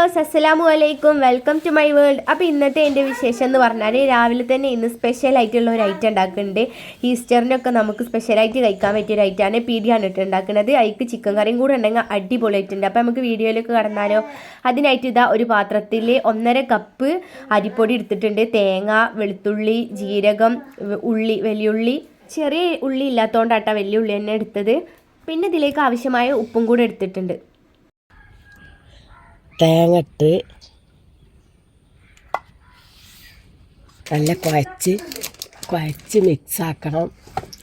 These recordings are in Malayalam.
വ്യൂവേഴ്സ് അസ്സലാമു അലൈക്കും. Welcome to my world. അപ്പോൾ ഇന്നത്തെ എന്റെ വിശേഷം എന്ന് പറഞ്ഞാൽ രാവിലെ തന്നെ ഇന്ന് സ്പെഷ്യൽ ആയിട്ടുള്ള ഒരു ഐറ്റം ഉണ്ടാക്കുന്നുണ്ട്. ഈസ്റ്ററിനൊക്കെ നമുക്ക് സ്പെഷ്യലായിട്ട് കഴിക്കാൻ പറ്റിയ ഒരു ഐറ്റമാണ് പീഡിയാണ് ഇട്ട് ഉണ്ടാക്കുന്നത്. അതിക്ക് ചിക്കൻ കറിയും കൂടെ ഉണ്ടെങ്കിൽ അടിപൊളിയായിട്ടുണ്ട് അപ്പോൾ നമുക്ക് വീഡിയോയിലേക്ക് കടന്നാലോ. അതിനായിട്ട് ഇതാ ഒരു പാത്രത്തിൽ ഒന്നര കപ്പ് അരിപ്പൊടി എടുത്തിട്ടുണ്ട്. തേങ്ങ വെളുത്തുള്ളി ജീരകം ഉള്ളി വലിയുള്ളി. ചെറിയ ഉള്ളി ഇല്ലാത്തതുകൊണ്ടാട്ടാ വലിയ ഉള്ളി തന്നെ എടുത്തത്. പിന്നെ ഇതിലേക്ക് ആവശ്യമായ ഉപ്പും കൂടെ എടുത്തിട്ടുണ്ട്. തേങ്ങ ഇട്ട് നല്ല കുഴച്ച് കുഴച്ച് മിക്സ് ആക്കണം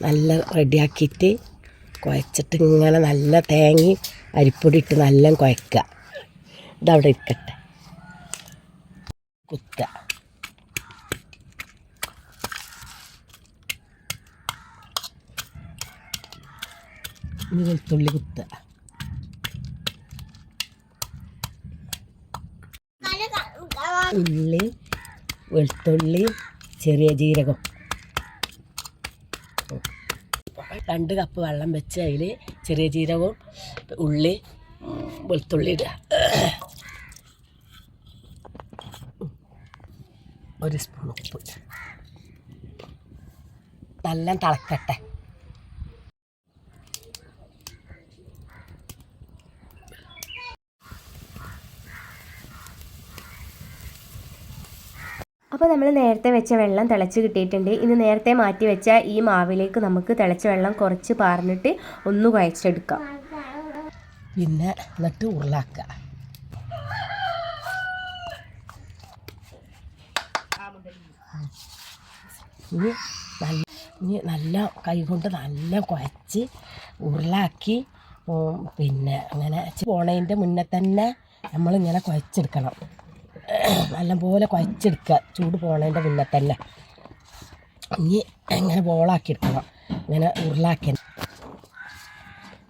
നല്ല റെഡിയാക്കിയിട്ട് കുഴച്ചിട്ട് ഇങ്ങനെ നല്ല തേങ്ങി അരിപ്പൊടി ഇട്ട് നല്ല കുഴക്കുക. ഇതവിടെ ഇരിക്കട്ടെ. കുത്ത. ഇനി വെളുത്തുള്ളി കുത്തുക ഉള്ളി വെളുത്തുള്ളി ചെറിയ ജീരകം. രണ്ട് കപ്പ് വെള്ളം വെച്ച് അതിൽ ചെറിയ ജീരകവും ഉള്ളി വെളുത്തുള്ളി ഇടുക. ഒരു സ്പൂൺ ഉപ്പ്. നല്ല തിളക്കട്ടെ. അപ്പോൾ നമ്മൾ നേരത്തെ വെച്ച വെള്ളം തിളച്ച് കിട്ടിയിട്ടുണ്ട്. ഇനി നേരത്തെ മാറ്റി വെച്ച ഈ മാവിലേക്ക് നമുക്ക് തിളച്ച വെള്ളം കുറച്ച് പാർന്നിട്ട് ഒന്ന് കുഴച്ചെടുക്കാം. പിന്നെ എന്നിട്ട് ഉരുളാക്കുക. നല്ല കൈ കൊണ്ട് കൈകൊണ്ട് നല്ല കുഴച്ച് ഉരുളാക്കി പിന്നെ അങ്ങനെ പോണതിന്റെ മുന്നേ തന്നെ നമ്മളിങ്ങനെ കുഴച്ചെടുക്കണം. നല്ലപോലെ കുഴച്ചെടുക്കുക. ചൂട് പോണതിന്റെ മുന്നേ തന്നെ. ഇനി ഇങ്ങനെ ബോളാക്കി എടുക്കണം. ഇങ്ങനെ ഉരുളാക്കി.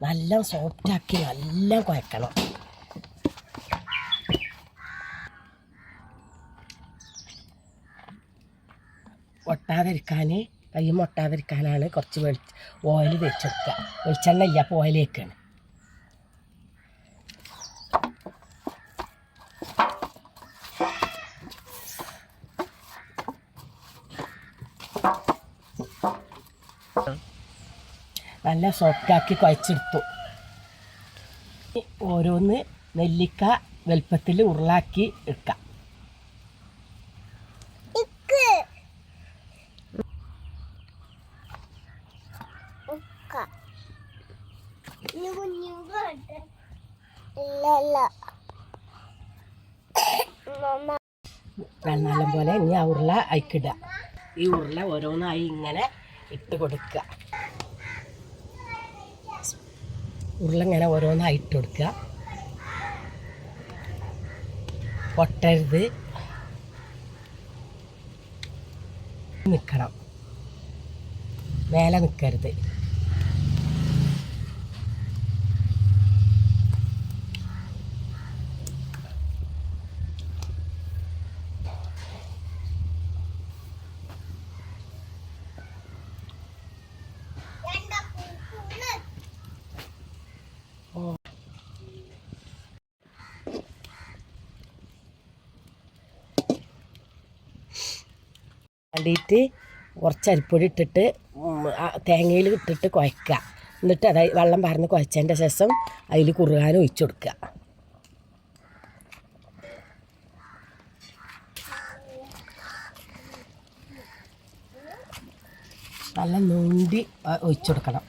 നല്ല സോഫ്റ്റാക്കി നല്ല കുഴക്കണം. ഒട്ടാതിരിക്കാൻ കയ്യും മൊട്ടാതിരിക്കാനാണ് കുറച്ച് വെളി ഓയിൽ വെച്ചെടുക്കുക വെളിച്ചെണ്ണ ഇല്ല അപ്പോൾ ഓയിലേക്കാണ് നല്ല സോഫ്റ്റാക്കി കുഴച്ചെടുത്തു. ഓരോന്ന് നെല്ലിക്ക വലുപ്പത്തിൽ ഉരുളാക്കി എടുക്കാം. നല്ല പോലെ ഇനി ആ ഉരുള അയക്കിടുക. ഈ ഉരുള ഓരോന്നായി ഇങ്ങനെ ഇട്ട് കൊടുക്കുക. ഉരുള ഇങ്ങനെ ഓരോന്നായി ഇട്ട് കൊടുക്കുക. പൊട്ടരുത്. നിൽക്കണം മേലെ നിൽക്കരുത് വേണ്ടിയിട്ട് കുറച്ച് അരിപ്പൊടി ഇട്ടിട്ട് തേങ്ങയിൽ ഇട്ടിട്ട് കുഴക്കുക എന്നിട്ട് അതായത് വെള്ളം പറഞ്ഞ് കുഴച്ചതിന്റെ ശേഷം അതിൽ കുറുകാൻ ഒഴിച്ചു കൊടുക്കുക. നല്ല നൂണ്ടി ഒഴിച്ചു കൊടുക്കണം.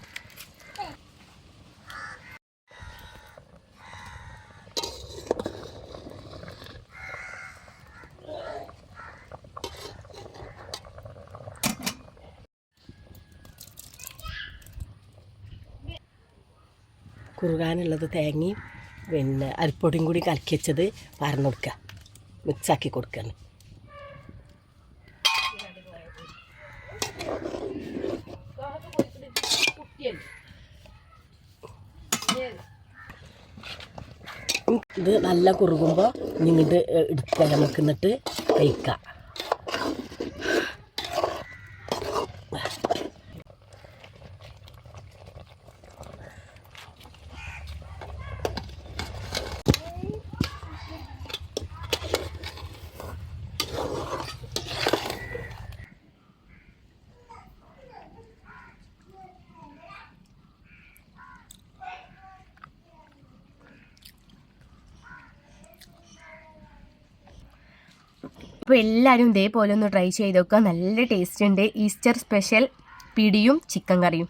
കുറുകാനുള്ളത് തേങ്ങയും പിന്നെ അരിപ്പൊടിയും കൂടി കലക്കി വെച്ചത് പറഞ്ഞു കൊടുക്കുക മിക്സാക്കി കൊടുക്കുകയാണ്. ഇത് നല്ല കുറുകുമ്പോൾ നിങ്ങൾ എടുക്കുക. നമുക്ക് എന്നിട്ട് കഴിക്കാം. അപ്പോൾ എല്ലാവരും ഇതേപോലെ ഒന്ന് ട്രൈ ചെയ്ത് നോക്കുക നല്ല ടേസ്റ്റ് ഉണ്ട്. ഈസ്റ്റർ സ്പെഷ്യൽ പിടിയും ചിക്കൻ കറിയും.